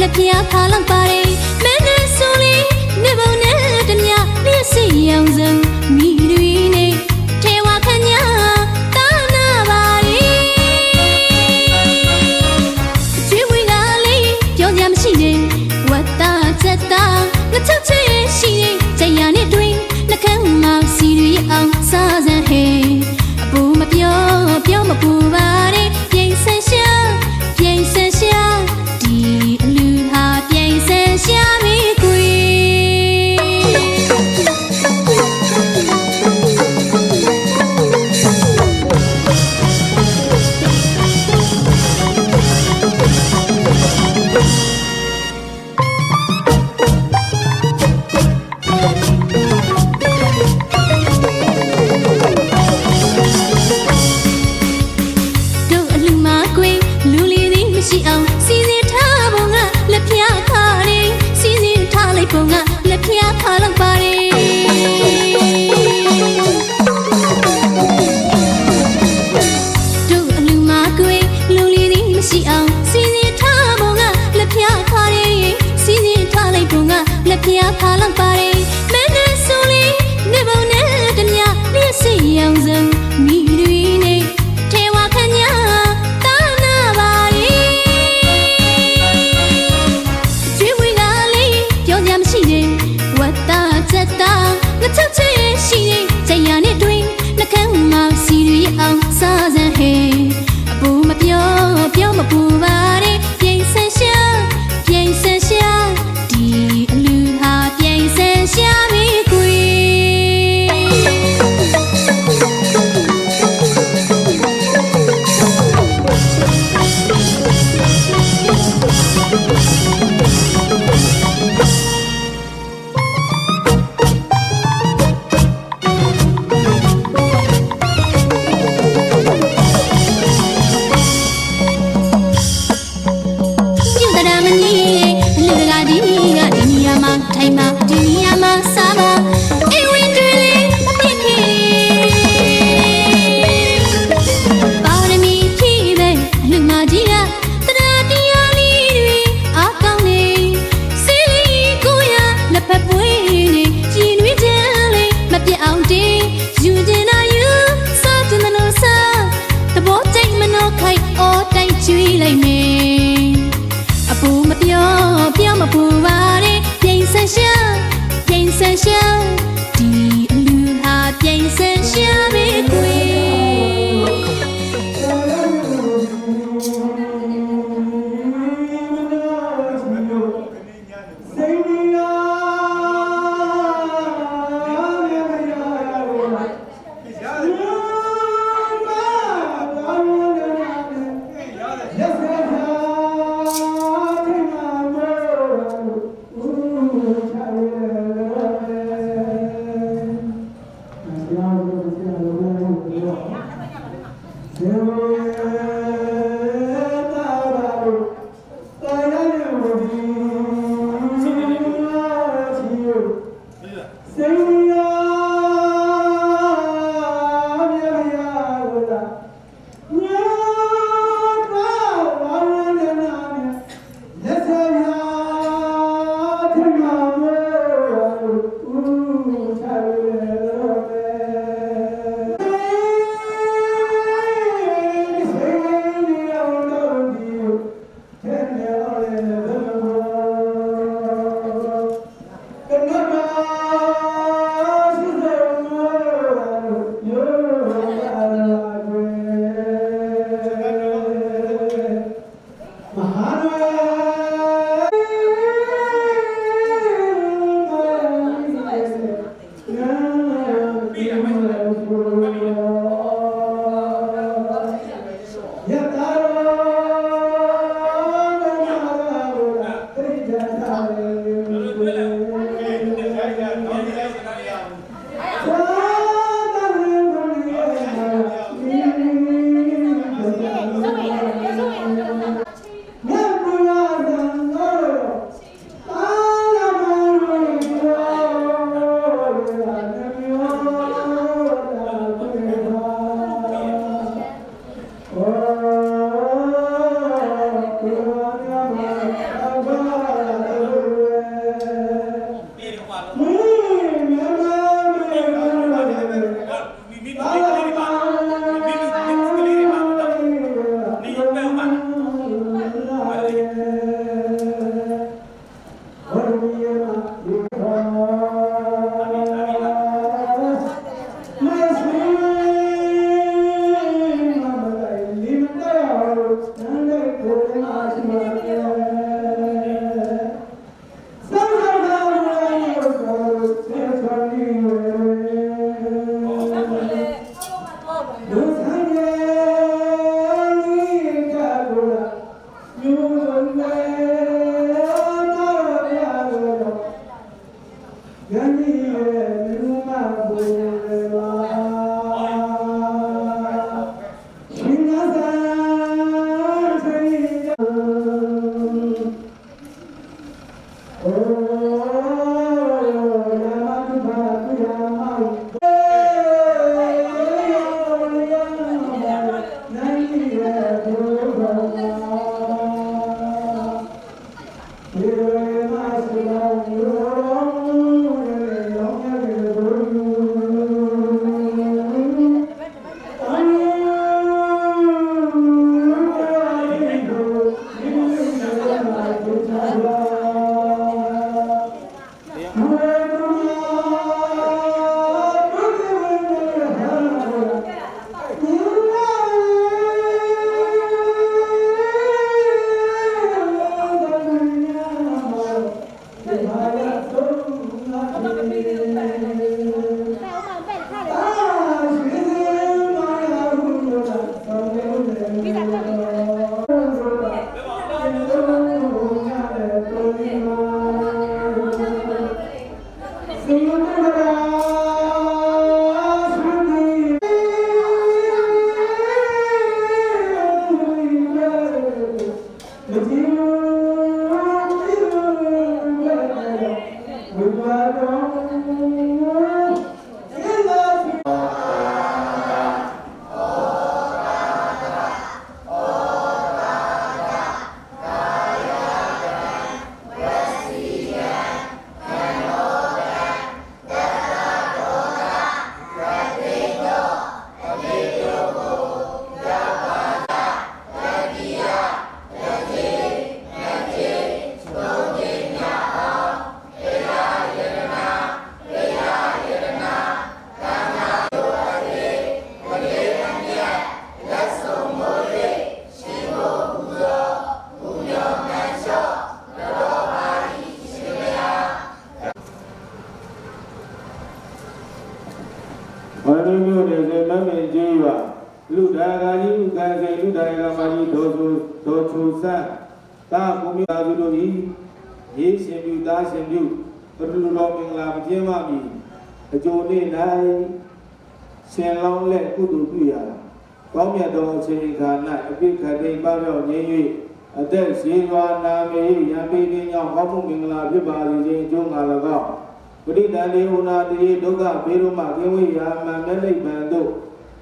လက်ပြဖာလောက်ပါတယ်မင်းနဲ့ဆိုလေးနေပုံနဲ့တည်းမြလျှက်စီအောင်စုံ ဝ ရဏမျိုးနယ်စေမမင်းကြီးပါလူဒါဂာကြီးဥက္ကစေလူဒါဂာမကြီးဒေါ်သူဒေါ်ချူဆတ်တာကုမိသာသူတို့ဤရေးရှင်ပြုသားရှင်ပြုပထလူတော်မင်္ဂလာမကျင်းပါမီအကျိုးနေ့၌ရှင်လောင်းလက်ကုသိုလ်ပြုရာကောင်းမြတ်သောအချိန်ခါ၌အပိခတိပပြောင်းငြိမ်း၍အသက်ရှိစွာနာမေယံပိကိညောင်းကောင်းမှုမင်္ဂလာဖြစ်ပါစေခြင်းအကျိုးငါ၎င်း ပရိဒန္တိဟုနာတိဒုက္ခဘေးရုမကင်းဝေးရာမန်မဲ့နိဗ္ဗာန်တို့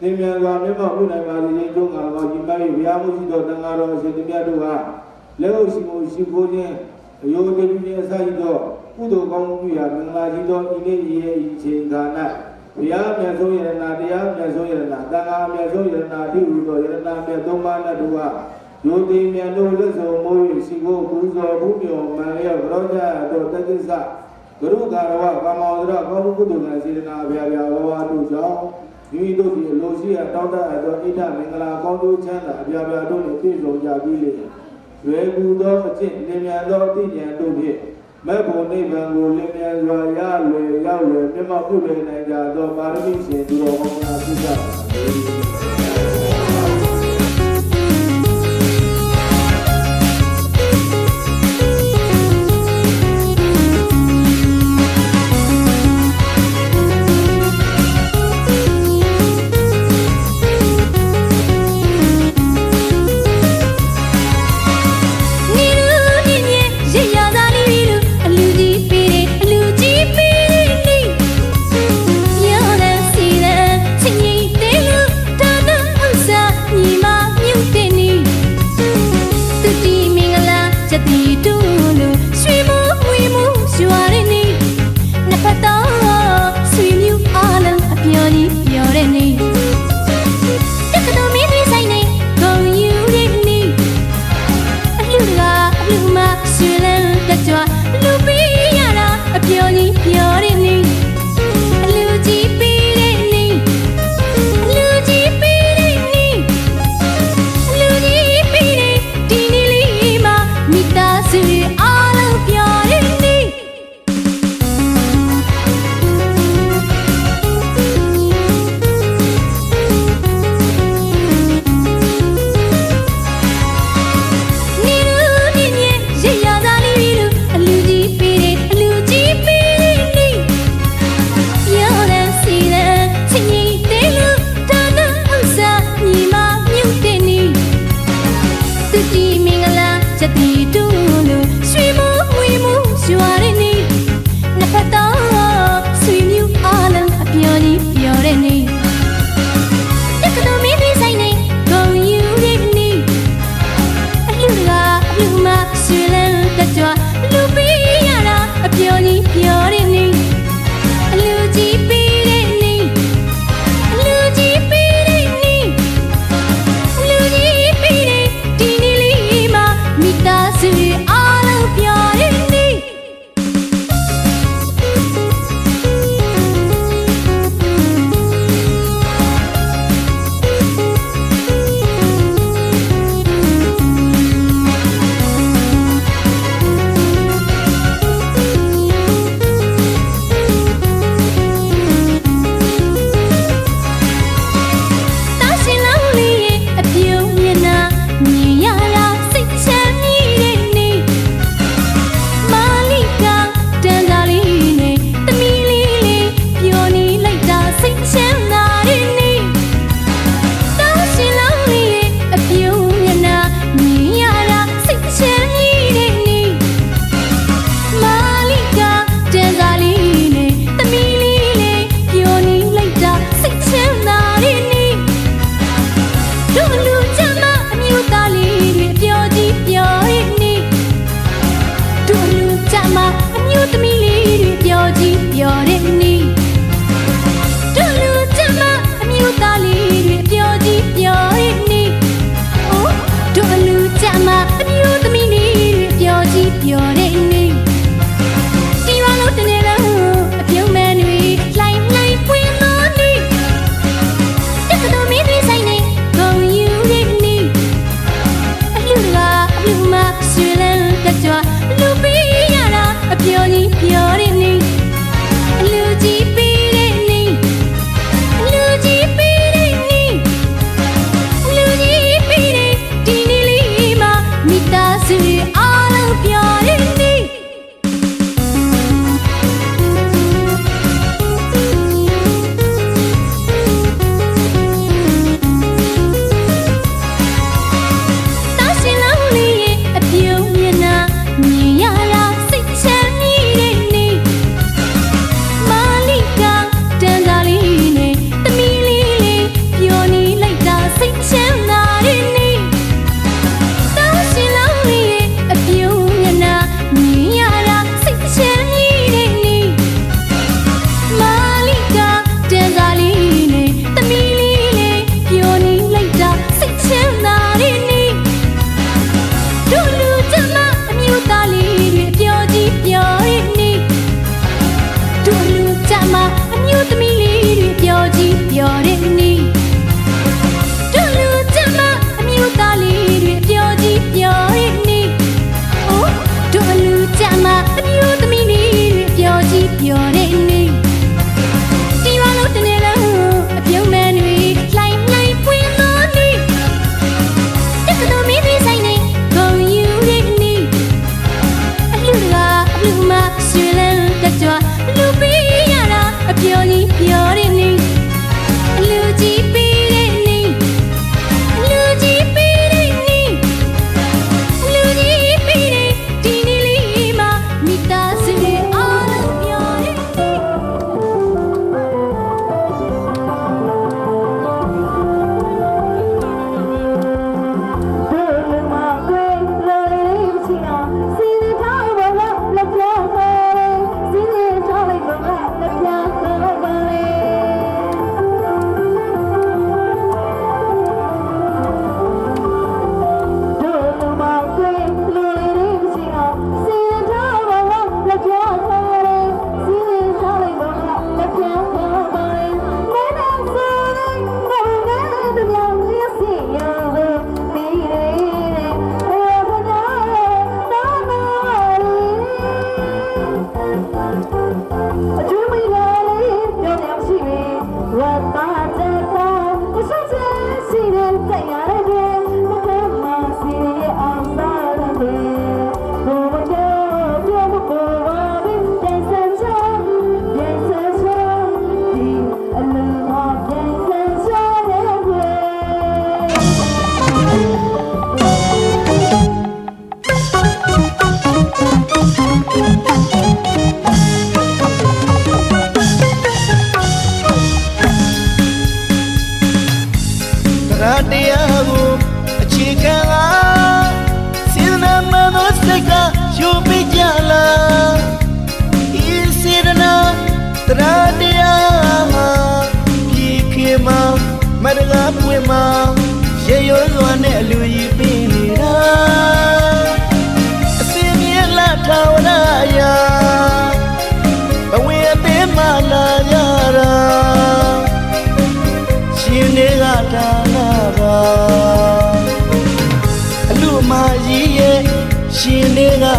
သင်မြန်စွာမြတ်မောပြုနိုင်ပါစေခြင်းကျုံးငါတော်ကြီးမ၍ဘုရားမှုရှိသောတန်ဃာတော်အရှင်မြတ်တို့ဟာလက်ဟုတ်ရှိမှုရှိခိုးခြင်းအယောတပြုခြင်းအစရှိသောကုသိုလ်ကောင်းမှုရာမင်္ဂလာရှိသောဤနေ့ဤရဲ့ဤချိန်ခါ၌ဘုရားမြတ်ဆုံးယရနာတရားမြတ်ဆုံးယရနာတန်ဃာမြတ်ဆုံးယရနာတိဟုသောယရနာမြတ်သုံးပါးနဲ့တို့ဟာယောတိမြတ်တို့လက်ဆောင်မိုး၍ရှိခိုးပူဇော်မှုမြော်မှန်လျက်ကြောကြသောတက္ကိစ္စ ဂရုကာရဝကာမောဒရကောင်းမှုကုသိုလ်ကစေတနာအဗျာဗျာဝဝတို့ကြောင့်မိမိတို့ဒီအလိုရှိရာတောင်းတအပ်သောဣဒ္ဓမင်္ဂလာကောင်းကျိုးချမ်းသာအဗျာဗျာတို့နှင့်ပြည့်စုံကြပြီးလေရွယ်ကူသောအကျင့်လင်မြန်သောအသိဉာဏ်တို့ဖြင့်မဲ့ဘုံနိဗ္ဗာန်ကိုလင်မြန်စွာရလွယ်ရောက်လွယ်မြတ်မောပြုလွယ်နိုင်ကြသောပါရမီရှင်သူတော်ကောင်းများဖြစ်ကြပါစေ။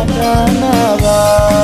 တွေ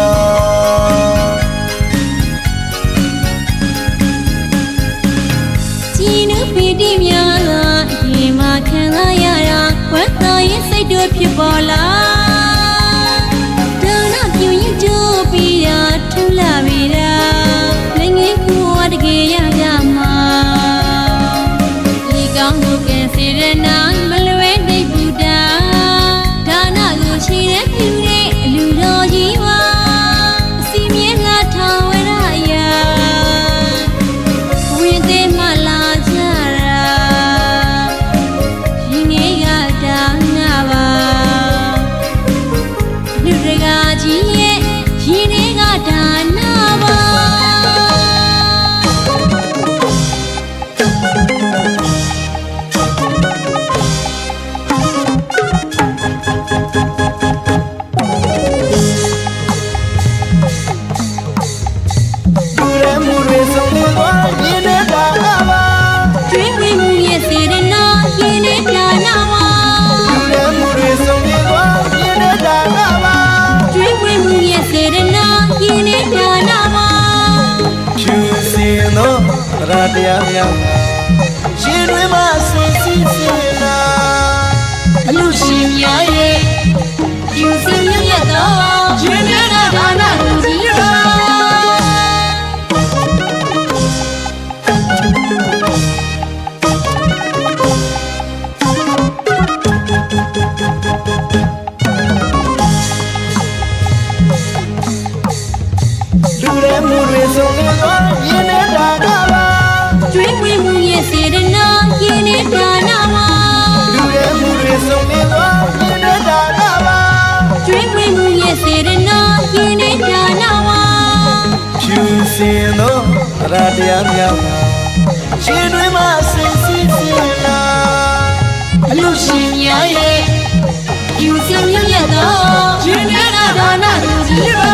င်မြတ်ရတော့ရှင်များကဘာနာလူကြီး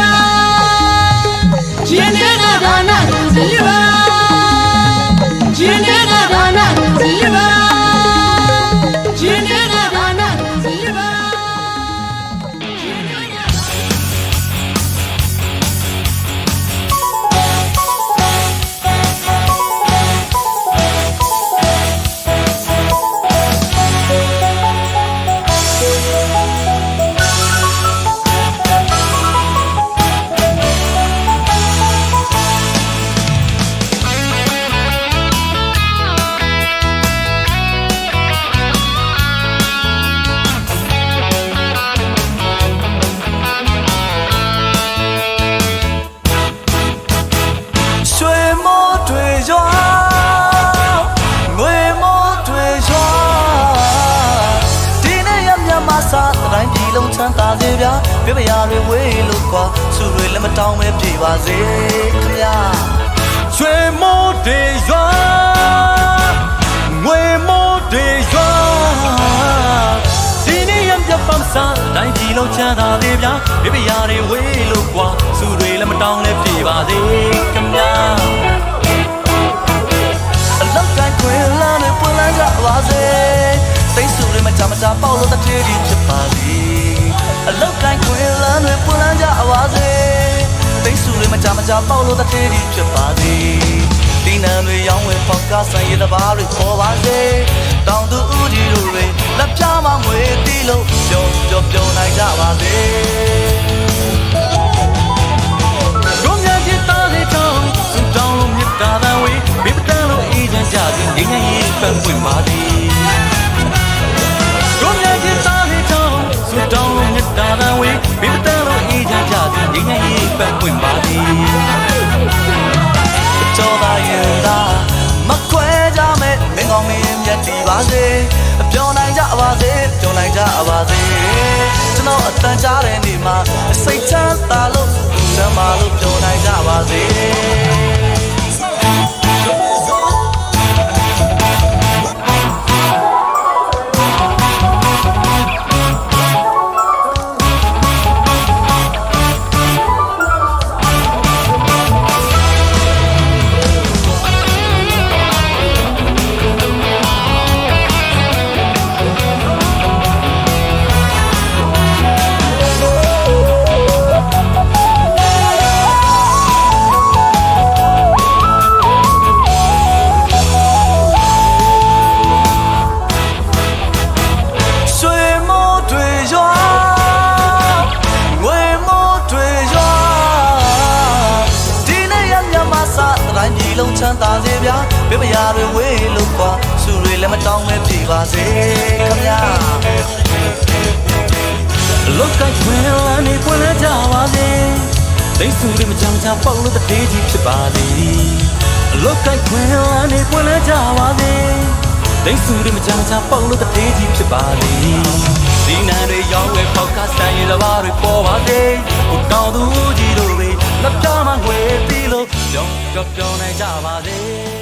ပြပရာတွေဝေးလို့ကွာသူတွေလည်းမတောင်းပဲပြေပါစေခင်ဗျာရွှေမိုးတွေရွာငွေမိုးတွေရွာဒီနေ့ရမြတ်မဆာတိုင်းပြည်လုံးချမ်းသာစေဗျာပြပရာတွေဝေးလို့ကွာသူတွေလည်းမတောင်းလည်းပြေပါစေခင်ဗျာအလောက်တိုင်းခွေလာနဲ့ပွင့်လာကြပါစေသိစုတွေမချမချပေါက်လို့တထေးကြီးဖြစ်ပါစေ အလောက်တိုင်းခွေလာနဲ့ပွင့်လာကြပါစေသိစုတွေမချမချပေါက်လို့တထေးကြီးဖြစ်ပါစေဒီနံတွေရောင်းဝယ်ပေါက်ကဆိုင်ရတဲ့ဘာတွေပေါ်ပါစေတောင်သူဦးကြီးတို့တွေလက်ပြမငွေတီးလို့ပျော်ပျော်ပျော်နိုင်ကြပါစေတို့များချစ်သားတွေတောင်းစူတောင်းလို့မြတ်တာတန်ဝေးဘေးပတန်လို့အေးချမ်းကြစဉ်ငိမ့်ငိမ့်ရေးပန်းပွင့်ပါသည် ငိမ့်ငိမ့်ရေးပန်းပွင့်ပါသည်ကြောသာရင်သာမခွဲကြမဲ့မင်းကောင်းမင်းမြတ်တည်ပါစေပြောနိုင်ကြပါစေပြောနိုင်ကြပါစေကျွန်တော်အတန်ကြားတဲ့နေ့မှာစိတ်ချမ်းသာလို့ချမ်းသာလို့ပြောနိုင်ကြပါစေ မ်းသာစေဗျာပြပရာတွေဝေးလို့ကွာသူတွေလည်းမတောင်းပဲပြေပါစေခင်ဗျာလောက်ကခွင်လာနေပွင့်လာကြပါစေသိစုတွေမကြောင်ချပေါက်လို့တထေးကြီးဖြစ်ပါလေလောက်ကခွင်လာနေပွင့်လာကြပါစေဒိတ်စုတွေမကြမ်းချပေါက်လို့တထေးကြီးဖြစ်ပါလေဒီနံတွေရောင်းဝဲပေါက်ကဆိုင်ရလဘာတွေပေါ်ပါသေးကိုတောင်သူကြီးတို့တွေ လက်ပြမငွေတီးလို့ကြောင်ကြောင်နိုင်ကြပါစေ